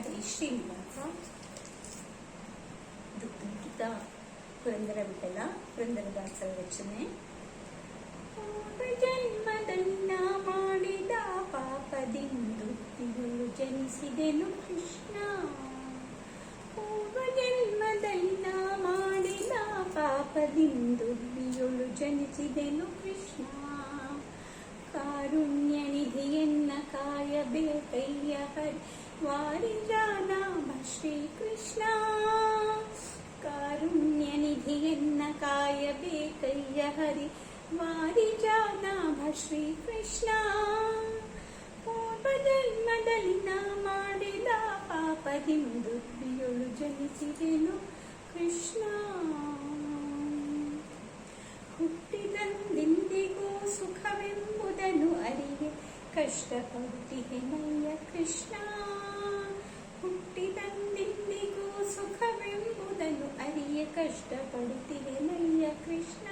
ಹರೀಶ್ರೀನಿವಾಸ ದುಃಖಿತ ಪುರಂದರ ವಿಠಲ ಪುರಂದರದಾಸರ ರಚನೆ ಜನ್ಮದನ್ನ ಮಾಡಿದ ಪಾಪದಿಂದುತ್ತಿಗಳು ಜನಿಸಿದೆನು ಕೃಷ್ಣ ಪೂರ್ವ ಜನ್ಮದನ್ನ ಮಾಡಿದ ಪಾಪದಿಂದುತ್ತಿಗಳು ಜನಿಸಿದೆನು ಕೃಷ್ಣ ಕಾರುಣ್ಯ ನಿಧಿಯನ್ನ ಕಾಯಬೇಕಯ್ಯ ಹರಿ ವಾರಿಜಾನಾಮ ಶ್ರೀಕೃಷ್ಣ ಕಾರುಣ್ಯ ನಿಧಿಯನ್ನ ಕಾಯಬೇಕಯ್ಯ ಹರಿ ವಾರಿಜಾನಾಮ ಶ್ರೀಕೃಷ್ಣ ಪೂರ್ವ ಜನ್ಮದಲ್ಲಿ ನಾ ಮಾಡಿದ ಪಾಪದಿಂದು ಬಿಯೊಳು ಜನಿಸಿದೆನು ಕೃಷ್ಣ ಹುಟ್ಟಿದಂದಿಂದಿಗೂ ಸುಖವೆಂಬುದನ್ನು ಅರಿವೆ ಕಷ್ಟಪಡುತ್ತಿಗೆನಯ್ಯ ಕೃಷ್ಣ. ಹುಟ್ಟಿದಂದಿಂದಿಗೂ ಸುಖವೆಂಬುದನ್ನು ಅರಿಯ ಕಷ್ಟಪಡುತ್ತಿಗೆನಯ್ಯ ಕೃಷ್ಣ.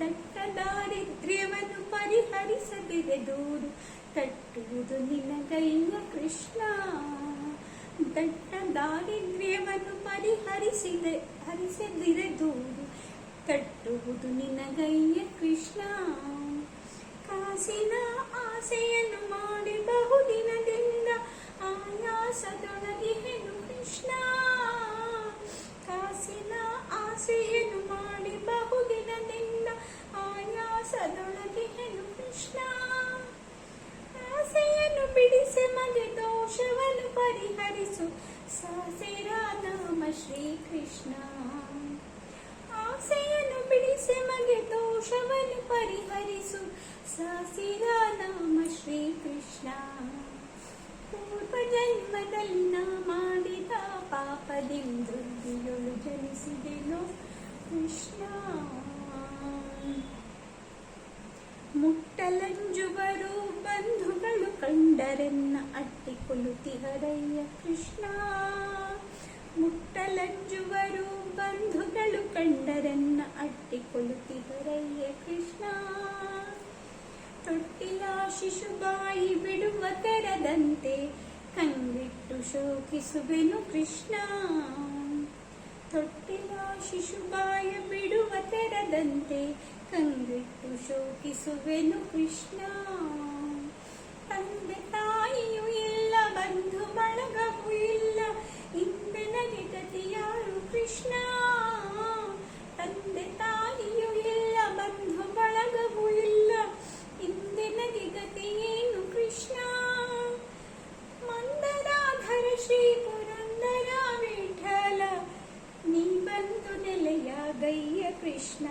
ದಟ್ಟ ದಾರಿದ್ರ್ಯವನ್ನು ಪರಿಹರಿಸದಿದೆ ದೂರು ತಟ್ಟುವುದು ನಿನಗಯ್ಯ ಕೃಷ್ಣ. ದಟ್ಟ ದಾರಿದ್ರ್ಯವನ್ನು ಪರಿಹರಿಸಿದೆ ಹರಿಸದಿರೆ ದೂರು ತಟ್ಟುವುದು ನಿನಗಯ್ಯ ಕೃಷ್ಣ. ಕಾಸಿನ ಆಸೆಯನ್ನು ಮಾಡಿ ಬಹುದಿನದಿಂದ ಆಯಾಸದೊಳಗೆ ಹೆಣ್ಣು ಕೃಷ್ಣ. ಕಾಸಿನ ಆಸೆಯನ್ನು ಮಾಡಿ ಬಹುದಿನದಿಂದ ಆಯಾಸದೊಳಗೆ ಹೆಣ್ಣು ಕೃಷ್ಣ. ಆಸೆಯನ್ನು ಬಿಡಿಸಿ ಮನೆ ದೋಷವನ್ನು ಪರಿಹರಿಸು. ಸಾಸೆರ ನಾಮ ಶ್ರೀಕೃಷ್ಣ ಆಸೆಯನ್ನು ಬಿಡಿಸಿ ಮಗೆ ದೋಷವನ್ನು ಪರಿಹರಿಸು. ಸಾಸಿರ ಬಿಯೊಳು ಜನಿಸಿದೆನು ಕೃಷ್ಣ ಮುಟ್ಟಲಂಜುವರು ಬಂಧುಗಳು ಕಂಡರೆನ್ನ ಅಟ್ಟಿಕೊಳ್ಳುತ್ತಿಹರಯ್ಯ ಕೃಷ್ಣ ಮುಟ್ಟಲಂಜುವರು ಬಂಧುಗಳು ಕಂಡರನ್ನ ಅಟ್ಟಿಕೊಳ್ಳುತ್ತಿಹರಯ್ಯ ಕೃಷ್ಣ ತೊಟ್ಟಿಲ ಶಿಶುಬಾಯಿ ಬಿಡುವ ತೆರದಂತೆ ಕಂಗಿಟ್ಟು ಶೋಕಿಸುವೆನು ಕೃಷ್ಣ ತೊಟ್ಟಿಲ ಶಿಶುಬಾಯ ಬಿಡುವ ತೆರದಂತೆ ಕಂಗಿಟ್ಟು ಶೋಕಿಸುವೆನು ಕೃಷ್ಣ. ತಂದೆ ತಾಯಿಯೂ ನೆಲೆಯಾಗಯ್ಯ ಕೃಷ್ಣ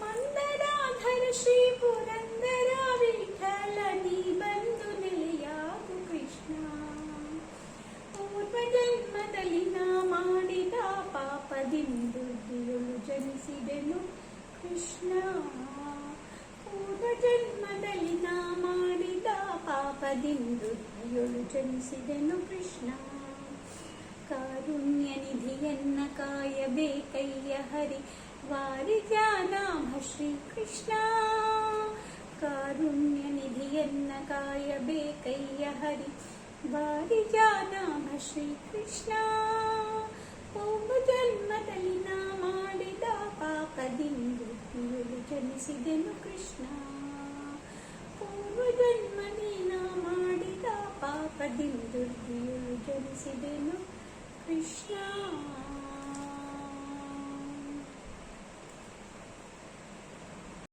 ಮಂದರಾಧರ ಶ್ರೀ ಪುರಂದರ ವಿಠಲ ನೀ ಬಂದು ನೆಲೆಯಾಗು ಕೃಷ್ಣ ಪೂರ್ವ ಜನ್ಮದಲ್ಲಿ ನಾ ಮಾಡಿದ ಪಾಪದಿಂದು ಬಿರುಳು ಜನಿಸಿದೆನು ಕೃಷ್ಣ ಪೂರ್ವ ಜನ್ಮದಲ್ಲಿ ನಾ ಮಾಡಿದ ಪಾಪದಿಂದು ಬಿರುಳು ಜನಿಸಿದೆನು ಕೃಷ್ಣ ಕಾರುಣ್ಯ ನಿಧಿಯನ್ನ ಕಾಯಬೇಕಯ್ಯ ಹರಿ ವಾರಿಜಾನಾಮ ಶ್ರೀಕೃಷ್ಣ ಕಾರುಣ್ಯ ನಿಧಿಯನ್ನ ಕಾಯಬೇಕಯ್ಯ ಹರಿ ವಾರಿಜಾನಾಮ ಶ್ರೀಕೃಷ್ಣ ಪೂರ್ವ ಜನ್ಮದಲ್ಲಿ ನಾ ಮಾಡಿದ ಪಾಪದಿಂದು ಬಿರುಳು ಜನಿಸಿದೆನು ಕೃಷ್ಣ ಪೂರ್ವ ಜನ್ಮದಿ ನಾ ಮಾಡಿದ ಪಾಪದಿಂದು ಬಿರುಳು ಜನಿಸಿದೆನು 微笑